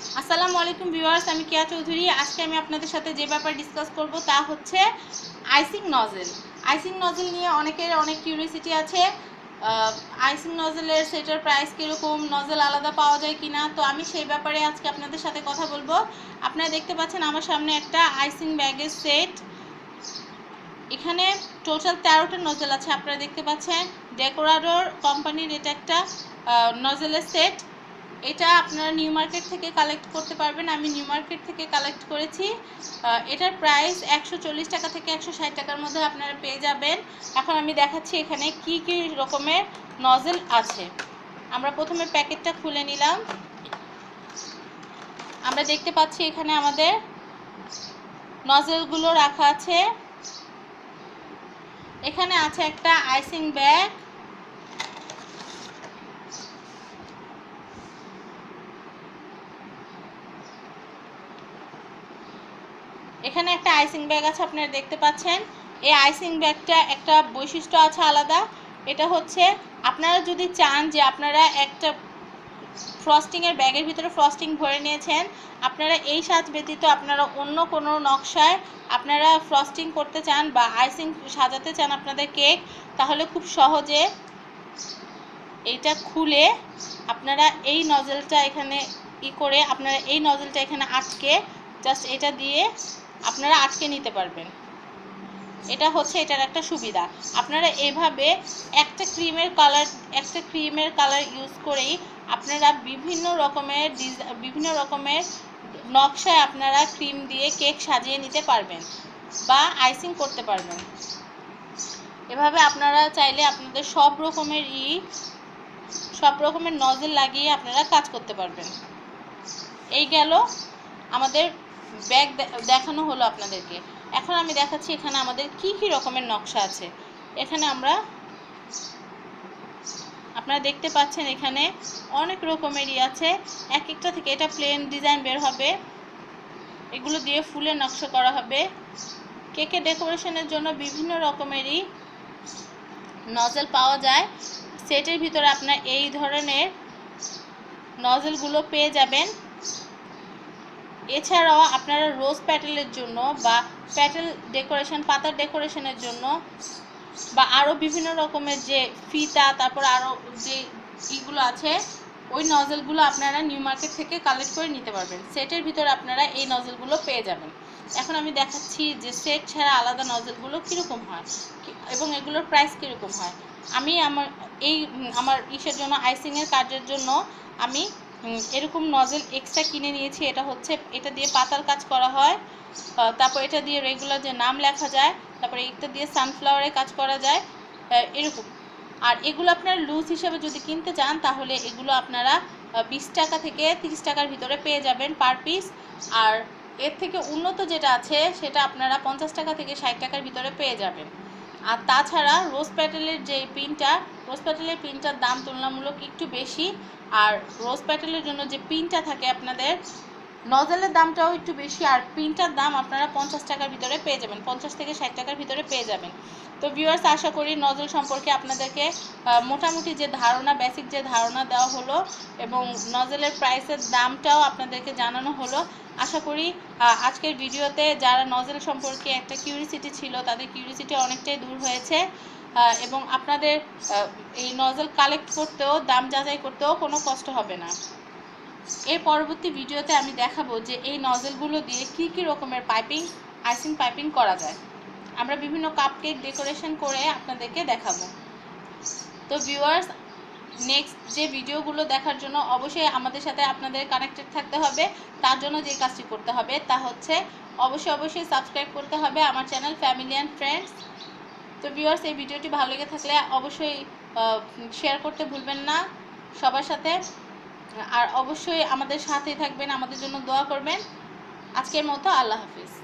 আসসালামু আলাইকুম ভিউয়ার্স, আমি কেয়া চৌধুরী। আজকে আমি আপনাদের সাথে যে ব্যাপার ডিসকাস করব তা হচ্ছে আইসিং নজেল আইসিং নজেল নিয়ে অনেকের অনেক কিউরিয়াসিটি আছে। আইসিং নজেলের সেটার প্রাইস কীরকম নজেল আলাদা পাওয়া যায় কিনা? তো আমি সেই ব্যাপারে আজকে আপনাদের সাথে কথা বলব। আপনারা দেখতে পাচ্ছেন আমার সামনে একটা আইসিং ব্যাগের সেট এখানে টোটাল তেরোটা নজেল আছে, আপনারা দেখতে পাচ্ছেন। ডেকোরাডোর কোম্পানির এটা একটা নজেলের সেট এটা আপনারা নিউ মার্কেট থেকে কালেক্ট করতে পারবেন। আমি নিউ মার্কেট থেকে কালেক্ট করেছি। এটার প্রাইস একশো চল্লিশ টাকা থেকে একশো ষাট টাকার মধ্যে আপনারা পেয়ে যাবেন। এখন আমি দেখাচ্ছি এখানে কি কি রকমের নজেল আছে। আমরা প্রথমে প্যাকেটটা খুলে নিলাম। আমরা দেখতে পাচ্ছি এখানে আমাদের নজেলগুলো রাখা আছে। এখানে আছে একটা আইসিং ব্যাগ। এখানে একটা আইসিং ব্যাগ আছে, আপনারা দেখতে পাচ্ছেন। এই আইসিং ব্যাগটা একটা বৈশিষ্ট্য আছে আলাদা। এটা হচ্ছে আপনারা যদি চান যে আপনারা একটা ফ্রস্টিংয়ের ব্যাগের ভিতরে ফ্রস্টিং ভরে নিয়েছেন, আপনারা এই সাজ ব্যতীত আপনারা অন্য কোনো নকশায় আপনারা ফ্রস্টিং করতে চান বা আইসিং সাজাতে চান আপনাদের কেক, তাহলে খুব সহজে এইটা খুলে আপনারা এই নজেলটা এখানে ই করে, আপনারা এই নজেলটা এখানে আটকে জাস্ট এটা দিয়ে আপনারা আটকে নিতে পারবেন। এটা হচ্ছে, এটার একটা সুবিধা। আপনারা এভাবে একটা ক্রিমের কালার একটা ক্রিমের কালার ইউজ করেই আপনারা বিভিন্ন রকমের বিভিন্ন রকমের নকশায় আপনারা ক্রিম দিয়ে কেক সাজিয়ে নিতে পারবেন বা আইসিং করতে পারবেন। এভাবে আপনারা চাইলে আপনাদের সব রকমের ই, সব রকমের নজেল লাগিয়ে আপনারা কাজ করতে পারবেন। এই গেল আমাদের ব্যাগ দেখানো হলো আপনাদেরকে। এখন আমি দেখাচ্ছি এখানে আমাদের কি কি রকমের নকশা আছে। এখানে আমরা আপনারা দেখতে পাচ্ছেন এখানে অনেক রকমেরই আছে। এক একটা থেকে এটা প্লেন ডিজাইন বের হবে। এগুলো দিয়ে ফুলের নকশা করা হবে। কেকে ডেকোরেশনের জন্য বিভিন্ন রকমেরই নজেল পাওয়া যায়। সেটের ভিতরে আপনার এই ধরনের নজেলগুলো পেয়ে যাবেন। এছাড়াও আপনারা রোজ প্যাটেলের জন্য বা প্যাটেল ডেকোরেশন পাতার ডেকোরেশনের জন্য বা আরও বিভিন্ন রকমের যে ফিতা, তারপর আরও যে ইগুলো আছে, ওই নজেলগুলো আপনারা নিউ মার্কেট থেকে কালেক্ট করে নিতে পারবেন। সেটের ভিতরে আপনারা এই নজেলগুলো পেয়ে যাবেন। এখন আমি দেখাচ্ছি যে সেট ছাড়া আলাদা নজেলগুলো কীরকম হয় এবং এগুলোর প্রাইস কীরকম হয়। আমি আমার এই আমার ইসের জন্য আইসিংয়ের কাজের জন্য আমি এরকম নজেল এক্সট্রা কিনে নিয়েছি, এটা হচ্ছে, এটা দিয়ে পাতার কাজ করা হয় তারপর এটা দিয়ে রেগুলার যে নাম লেখা যায়, তারপরে এটা দিয়ে সানফ্লাওয়ারের কাজ করা যায় এরকম। আর এগুলো আপনারা লুজ হিসেবে যদি কিনতে চান, তাহলে এগুলো আপনারা বিশ টাকা থেকে তিরিশ টাকার ভিতরে পেয়ে যাবেন পার পিস আর এর থেকে উন্নত যেটা আছে, সেটা আপনারা পঞ্চাশ টাকা থেকে ষাট টাকার ভিতরে পেয়ে যাবেন। আর তাছাড়া রোজ প্যাটেলের যে পিনটা, রোজ প্যাটেলের পিনটার দাম তুলনামূলক একটু বেশি। আর রোজ প্যাটেলের জন্য যে পিনটা থাকে আপনাদের নজেলের দামটাও একটু বেশি, আর প্রিন্টার দাম আপনারা পঞ্চাশ টাকার ভিতরে পেয়ে যাবেন, পঞ্চাশ থেকে ষাট টাকার ভিতরে পেয়ে যাবেন। তো ভিউয়ার্স আশা করি নজল সম্পর্কে আপনাদেরকে মোটামুটি যে ধারণা বেসিক যে ধারণা দেওয়া হলো, এবং নজলের প্রাইসের দামটাও আপনাদেরকে জানানো হলো। আশা করি আজকের ভিডিওতে যারা নজল সম্পর্কে একটা কিউরিসিটি ছিল, তাদের কিউরিসিটি অনেকটাই দূর হয়েছে। এবং আপনাদের এই নজল কালেক্ট করতেও, দাম যাচাই করতেও কোনো কষ্ট হবে না। এর পরবর্তী ভিডিওতে আমি দেখাবো যে এই নজলগুলো দিয়ে কি কি রকমের পাইপিং আইসিং পাইপিং করা যায়। আমরা বিভিন্ন কাপ কেক ডেকোরেশন করে আপনাদেরকে দেখাবো। তো ভিউয়ার্স নেক্সট যে ভিডিওগুলো দেখার জন্য অবশ্যই আমাদের সাথে আপনাদের কানেক্টেড থাকতে হবে। তার জন্য যে কাজটি করতে হবে তা হচ্ছে অবশ্যই অবশ্যই সাবস্ক্রাইব করতে হবে আমার চ্যানেল ফ্যামিলি অ্যান্ড ফ্রেন্ডস তো ভিউয়ার্স এই ভিডিওটি ভালো লেগে থাকলে অবশ্যই শেয়ার করতে ভুলবেন না। সবার সাথে আর অবশ্যই আমাদের সাথে থাকবেন আমাদের জন্য দোয়া করবেন। আজকের মতো আল্লাহ হাফিজ।